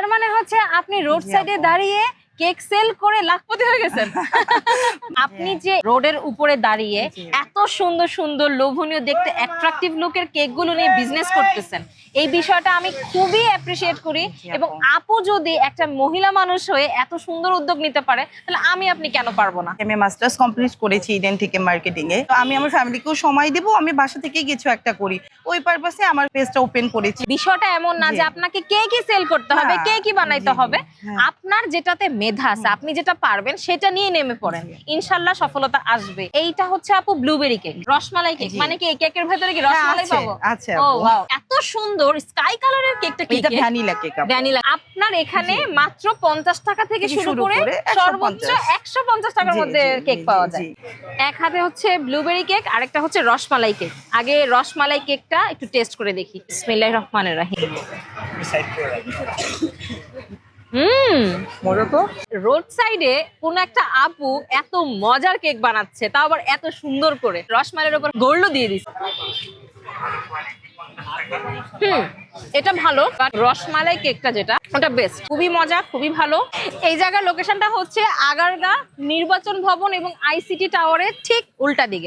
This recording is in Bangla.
তার মানে হচ্ছে আপনি রোড সাইডে দাঁড়িয়ে কেক সেল করে লাখপতি হয়ে গেছেন আপনি যে রোডের উপরে দাঁড়িয়ে। এত সুন্দর সুন্দর লোভনীয় দেখতে অ্যাট্রাকটিভ লুকের কেকগুলো নিয়ে বিজনেস করতেছেন। এই বিষয়টা আমি খুবই অ্যাপ্রিসিয়েট করি এবং আপু। যদি একটা মহিলা মানুষ হয়ে এত সুন্দর উদ্যোগ নিতে পারে তাহলে আমি আপনি কেন পারব না? আমি মাস্টার্স কমপ্লিট করেছি ইডেন থেকে মার্কেটিং এ। তো আমি আমার ফ্যামিলিকেও সময় দেব আমি বাসা থেকে কিছু একটা করি। ওই পারপাসে আমার পেজটা ওপেন করেছি। বিষয়টা এমন না যে আপনাকে কে কি সেল করতে হবে কে কি বানাইতে হবে। হ্যাঁ। আপনার যেটাতে মেধা আছে আপনি যেটা পারবেন সেটা নিয়ে নেমে পড়েন। ইনশাল্লাহ সফলতা আসবে। এইটা হচ্ছে আপু ব্লুবেরি কেক রসমালাই কেক। মানে কি এই কেকের ভেতরে কি রসমালাই আছে, পাবো? আছে ও ওয়াও এত সুন্দর স্কাই কালারের কেকটা কি এটা ভ্যানিলা কেক ভ্যানিলা আপনার এখানে মাত্র পঞ্চাশ টাকা থেকে শুরু করে 150 সর্বোচ্চ একশো পঞ্চাশ টাকার মধ্যে কেক পাওয়া যায়। এক হাতে হচ্ছে ব্লুবেরি কেক আরেকটা হচ্ছে রসমালাই কেক আগে রসমালাই কেকটা একটু টেস্ট করে দেখি। বিসমিল্লাহির রহমানির রহিম। হুম। মজা তো? রোড সাইডে কোন একটা আপু এত মজার কেক বানাচ্ছে তাও আবার এত সুন্দর করে। উপর গোল্ড দিয়ে দিচ্ছে হুম এটা ভালো রসমালাই কেকটা যেটা ওটা বেস্ট খুবই মজা খুবই ভালো। এই জায়গার লোকেশনটা হচ্ছে আগারগা নির্বাচন ভবন এবং আইসিটি টাওয়ারের ঠিক উল্টা দিকে।